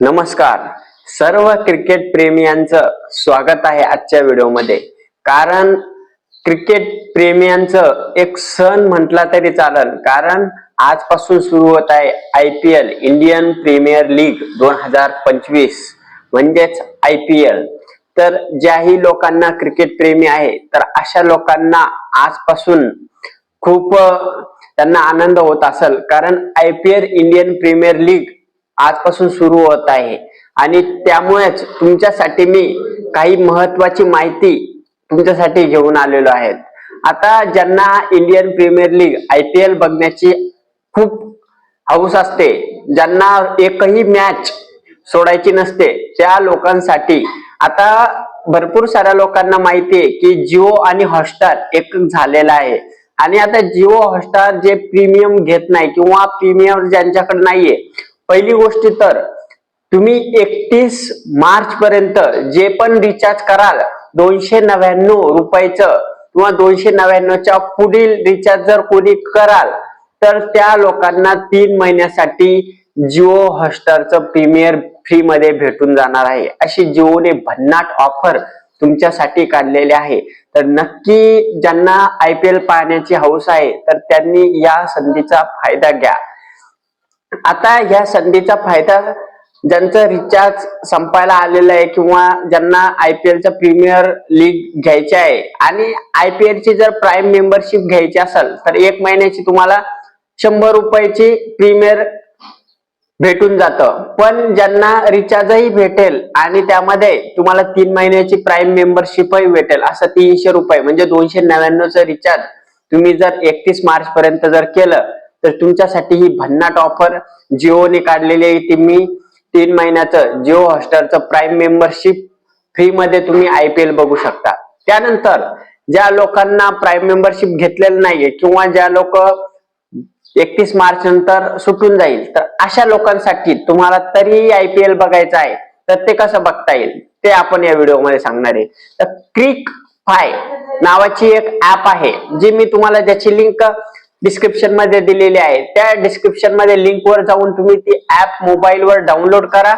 नमस्कार. सर्व क्रिकेट प्रेमियांचं स्वागत आहे आजच्या व्हिडिओमध्ये. कारण क्रिकेट प्रेमियांचं एक सण म्हटला तरी चालेल. कारण आजपासून सुरू होत आहे I P L Indian Premier League दोन हजार पंचवीस. म्हणजेच आय पी एल. तर ज्याही लोकांना क्रिकेट प्रेमी आहे तर अशा लोकांना आजपासून खूप त्यांना आनंद होत असेल. कारण I P L Indian Premier League आजपासून सुरू होत आहे. आणि त्यामुळेच तुमच्यासाठी मी काही महत्वाची माहिती तुमच्यासाठी घेऊन आलेलो आहे. आता ज्यांना Indian Premier League I P L बघण्याची खूप हौस असते ज्यांना एकही मॅच सोडायची नसते त्या लोकांसाठी आता भरपूर साऱ्या लोकांना माहिती आहे की जिओ आणि हॉटस्टार एक झालेला आहे. आणि आता जिओ हॉटस्टार जे प्रीमियम घेत नाही किंवा प्रीमियम ज्यांच्याकडे नाहीये पहिली गोष्ट तर तुम्ही एकतीस मार्च पर्यंत जे पण रिचार्ज कराल दोनशे नव्याण्णव रुपयाचं किंवा दोनशे नव्याण्णवच्या पुढील रिचार्ज जर कोणी कराल तर त्या लोकांना तीन महिन्यासाठी जिओ हॉटस्टारचं प्रीमियर फ्री मध्ये भेटून जाणार आहे. अशी जिओने भन्नाट ऑफर तुमच्यासाठी काढलेली आहे. तर नक्की ज्यांना आय पी एल पाहण्याची हौस आहे तर त्यांनी या संधीचा फायदा घ्या. आता ह्या संधीचा फायदा ज्यांचं रिचार्ज संपायला आलेलं आहे किंवा ज्यांना आय पी एलचं प्रीमियर लीग घ्यायची आहे आणि आय पी एलची जर प्राईम मेंबरशिप घ्यायची असेल तर एक महिन्याची तुम्हाला शंभर रुपयाची प्रीमियर भेटून जातं. पण ज्यांना रिचार्जही भेटेल आणि त्यामध्ये तुम्हाला तीन महिन्याची प्राईम मेंबरशिपही भेटेल असं तीनशे रुपये म्हणजे दोनशे नव्याण्णवचं रिचार्ज तुम्ही जर एकतीस मार्च पर्यंत जर केलं तर तुमच्यासाठी ही भन्नाट ऑफर जिओने काढलेली आहे. ती मी तीन महिन्याचं जिओ हॉटस्टारचं प्राईम मेंबरशिप फ्री मध्ये तुम्ही आय पी एल बघू शकता. त्यानंतर ज्या लोकांना प्राईम मेंबरशिप घेतलेलं नाहीये किंवा ज्या लोक एकतीस मार्च नंतर सुटून जाईल तर अशा लोकांसाठी तुम्हाला तरी आय पी एल बघायचं आहे. तर ते कसं बघता येईल ते आपण या व्हिडिओमध्ये सांगणार आहे. तर क्रिक फाय नावाची एक ऍप आहे जी मी तुम्हाला ज्याची लिंक डिस्क्रिप्शनमध्ये दिलेली आहे. त्या डिस्क्रिप्शनमध्ये लिंक वर जाऊन तुम्ही ती ऍप मोबाईलवर डाउनलोड करा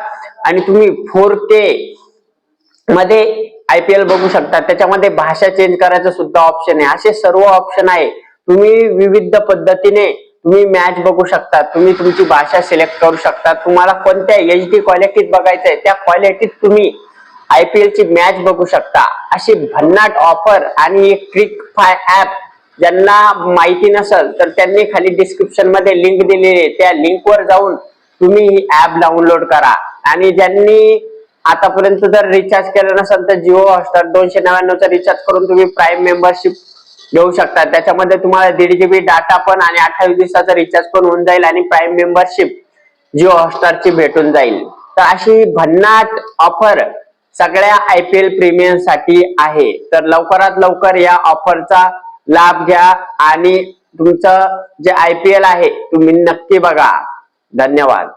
आणि तुम्ही फोर के मध्ये आयपीएल बघू शकता. त्याच्यामध्ये भाषा चेंज करायचं सुद्धा ऑप्शन आहे. असे सर्व ऑप्शन आहे. तुम्ही विविध पद्धतीने तुम्ही मॅच बघू शकता. तुम्ही तुमची भाषा सिलेक्ट करू शकता. तुम्हाला कोणत्या एच डी क्वालिटीत बघायचं आहे त्या क्वालिटीत तुम्ही आय पी ची मॅच बघू शकता. अशी भन्नाट ऑफर आणि एक क्रिक फाय ऍप ज्यांना माहिती नसेल तर त्यांनी खाली डिस्क्रिप्शनमध्ये लिंक दिलेली आहे. त्या लिंक वर जाऊन तुम्ही ही ऍप डाउनलोड करा. आणि ज्यांनी आतापर्यंत जर रिचार्ज केलं नसेल तर जिओ हॉटस्टार दोनशे नव्याण्णवचा रिचार्ज करून तुम्ही प्राईम मेंबरशिप घेऊ शकता. त्याच्यामध्ये तुम्हाला दीड जीबी डाटा पण आणि अठ्ठावीस दिवसाचा रिचार्ज पण होऊन जाईल आणि प्राईम मेंबरशिप जिओ हॉटस्टारची भेटून जाईल. तर अशी भन्नाट ऑफर सगळ्या आय पी एल प्रीमियमसाठी आहे. तर लवकरात लवकर या ऑफरचा लाभ घ्या आणि तुमचं जे आय पी एल आहे तुम्ही नक्की बघा. धन्यवाद.